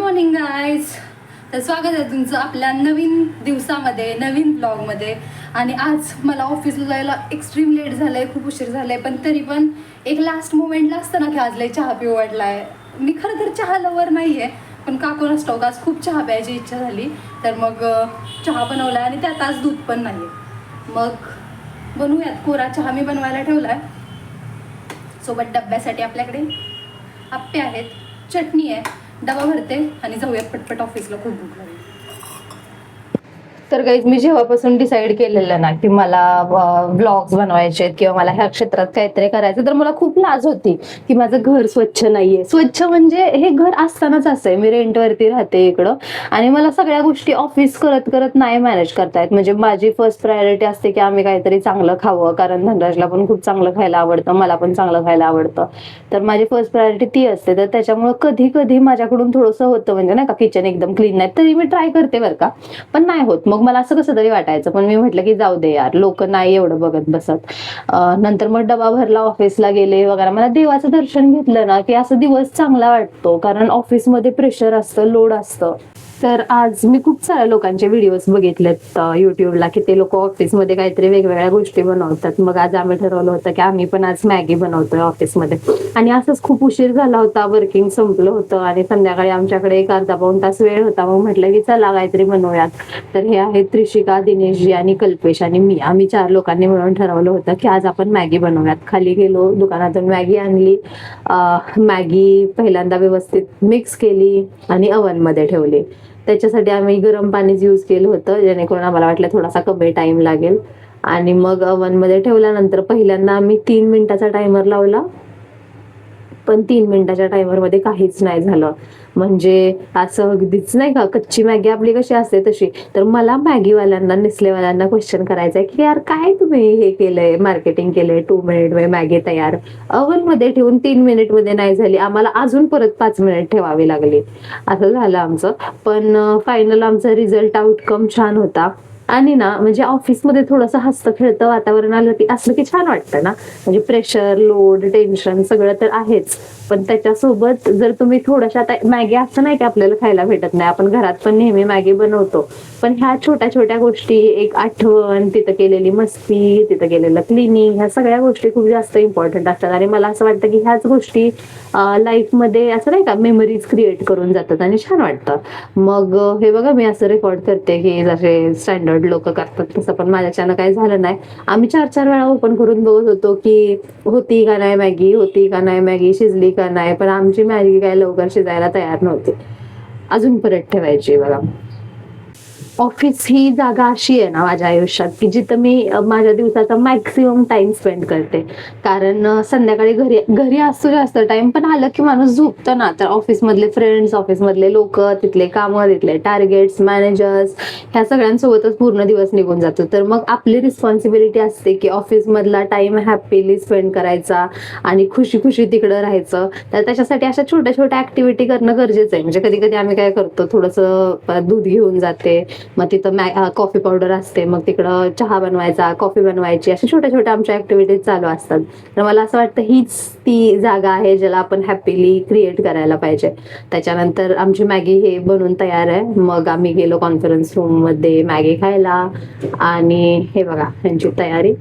Morning guys तर स्वागत आहे तुमचं आपल्या नवीन दिवसामध्ये नवीन ब्लॉगमध्ये आणि आज मला ऑफिसला जायला एक्स्ट्रीम लेट झालं आहे खूप उशीर झालं आहे पण तरी पण एक लास्ट मोमेंटला असतं ना की आज लय चहा पिऊ वाटला आहे मी खरं तर चहा लवर नाही आहे पण काकून असतो आज खूप चहा प्यायची इच्छा झाली. तर मग चहा बनवला आणि त्यात आज दूध पण नाही आहे मग बनवूयात. कोरा चहा मी बनवायला ठेवला आहे सोबत डब्यासाठी आपल्याकडे आप्पे आहेत. चटणी आहे. डबा भरते आणि जाऊयात पटपट ऑफिसला खूप भूक लागली. तर गाईज मी जेव्हापासून डिसाईड केलेलं ना की मला ब्लॉग्स बनवायचे आहेत किंवा मला ह्या क्षेत्रात काहीतरी करायचं तर मला खूप लाज होती की माझं घर स्वच्छ नाहीये. स्वच्छ म्हणजे हे घर असतानाच असं आहे मी रेंटवरती राहते इकडं. आणि मला सगळ्या गोष्टी ऑफिस करत करत नाही मॅनेज करता येत. म्हणजे माझी फर्स्ट प्रायोरिटी असते की आम्ही काहीतरी चांगलं खावं. कारण धनराजला पण खूप चांगलं खायला आवडतं. मला पण चांगलं खायला आवडतं. तर माझी फर्स्ट प्रायोरिटी ती असते. तर त्याच्यामुळे कधी कधी माझ्याकडून थोडंसं होतं म्हणजे नाही का किचन एकदम क्लीन नाही तरी मी ट्राय करते बरं का. पण नाही होत. मग मला असं कसं तरी वाटायचं. पण मी म्हटलं की जाऊ दे यार लोक नाही एवढं बघत बसत. नंतर मग डबा भरला ऑफिसला गेले. वगैरे मला देवाचं दर्शन घेतलं ना की असं दिवस चांगला वाटतो. कारण ऑफिसमध्ये प्रेशर असतं लोड असतं. तर आज मी खूप साऱ्या लोकांचे व्हिडिओज बघितलेत युट्यूबला की ते लोक ऑफिसमध्ये काहीतरी वेगवेगळ्या गोष्टी बनवतात. मग आज आम्ही ठरवलं होतं की आम्ही पण आज मॅगी बनवतोय ऑफिसमध्ये आणि असंच खूप उशीर झाला होता वर्किंग संपलं होतं आणि संध्याकाळी आमच्याकडे एक अर्धा पाऊन तास वेळ होता. मग म्हटलं की चला काहीतरी बनवूयात. तर हे आहेत त्रिशिका दिनेशजी आणि कल्पेश आणि मी. आम्ही चार लोकांनी मिळून ठरवलं होतं की आज आपण मॅगी बनवूयात. खाली गेलो दुकानातून मॅगी आणली. मॅगी पहिल्यांदा व्यवस्थित मिक्स केली आणि अवनमध्ये ठेवली. त्याच्यासाठी आम्ही गरम पाणीच यूज केलं होतं. जेणेकरून आम्हाला वाटलं थोडासा कमी टाइम लागेल. आणि मग ओव्हनमध्ये ठेवल्यानंतर पहिल्यांदा आम्ही तीन मिनिटाचा टायमर लावला. पण तीन मिनिटाच्या टायमरमध्ये काहीच नाही झालं. म्हणजे असं अगदीच नाही का कच्ची मॅगी आपली कशी असते तशी. तर मला मॅगीवाल्यांना नेसलेवाल्यांना क्वेश्चन करायचं आहे की यार काय तुम्ही हे केलंय मार्केटिंग केलंय टू मिनिटमध्ये मॅगी तयार? Oven मध्ये ठेवून तीन मिनिटमध्ये नाही झाली. आम्हाला अजून परत पाच मिनिट ठेवावी लागली. असं झालं आमचं. पण फायनल आमचा रिझल्ट आउटकम छान होता. आणि ना म्हणजे ऑफिसमध्ये थोडंसं हसतं खेळतं वातावरण आलं की असलं की छान वाटतं ना. म्हणजे प्रेशर लोड टेन्शन सगळं तर आहेच. पण त्याच्यासोबत जर तुम्ही थोड्याशा आता मॅगी असं नाही की आपल्याला खायला भेटत नाही आपण घरात पण नेहमी मॅगी बनवतो. पण ह्या छोट्या छोट्या गोष्टी एक आठवण तिथं केलेली मस्ती तिथं केलेलं क्लिनिंग ह्या सगळ्या गोष्टी खूप जास्त इम्पॉर्टंट असतात. आणि मला असं वाटतं की ह्याच गोष्टी लाईफमध्ये असं नाही का मेमरीज क्रिएट करून जातात आणि छान वाटतं. मग हे बघा मी असं रेकॉर्ड करते की जसे स्टँडर्ड लोक करतात तसं पण माझ्याच्यानं काही झालं नाही. आम्ही चार चार वेळा ओपन करून बघत होतो की होती का नाही मॅगी होती का नाही मॅगी शिजली करणार नाही पण आमची मॅगी काय लवकर शिजायला तयार नव्हती. अजून परत ठेवायची बघा. ऑफिस ही जागा अशी आहे ना माझ्या आयुष्यात की जिथं मी माझ्या दिवसाचा मॅक्सिमम टाइम स्पेंड करते. कारण संध्याकाळी घरी घरी असतो जास्त टाइम पण आलं की माणूस झोपतं ना. तर ऑफिसमधले फ्रेंड्स ऑफिसमधले लोक तिथले कामं तिथले टार्गेट्स मॅनेजर्स ह्या सगळ्यांसोबतच पूर्ण दिवस निघून जातो. तर मग आपली रिस्पॉन्सिबिलिटी असते की ऑफिसमधला टाइम हॅपीली स्पेंड करायचा आणि खुशी खुशी तिकडं राहायचं. तर त्याच्यासाठी अशा छोट्या छोट्या ऍक्टिव्हिटी करणं गरजेचं आहे. म्हणजे कधी कधी आम्ही काय करतो थोडंसं दूध घेऊन जाते मग तिथं मॅ कॉफी पावडर असते मग तिकडं चहा बनवायचा कॉफी बनवायची अशा छोट्या छोट्या आमच्या ऍक्टिव्हिटीज चालू असतात. तर मला असं वाटतं हीच ती जागा आहे ज्याला आपण हॅपीली क्रिएट करायला पाहिजे. त्याच्यानंतर आमची मॅगी हे बनून तयार आहे. मग आम्ही गेलो कॉन्फरन्स रूममध्ये मॅगी खायला आणि हे बघा यांची तयारी.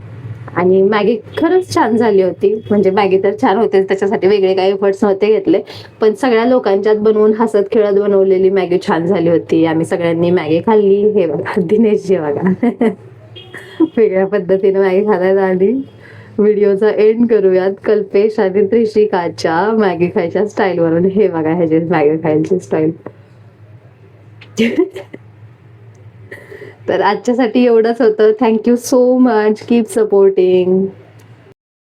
आणि मॅगी खरंच छान झाली होती. म्हणजे मॅगी तर छान होते त्याच्यासाठी वेगळे काही एफर्ट्स नव्हते घेतले. पण सगळ्या लोकांच्यात बनवून हसत खेळत बनवलेली मॅगी छान झाली होती. आम्ही सगळ्यांनी मॅगी खाल्ली. हे बघा दिनेशजी बघा. वेगळ्या पद्धतीने मॅगी खायला आली व्हिडिओचा एंड करूयात. कल्पेश आणि त्रिशिकाच्या मॅगी खायच्या स्टाईल वरून. हे बघा ह्याचे मॅगी खायची स्टाईल तर आजच्यासाठी एवढंच होतं. Thank you so much keep supporting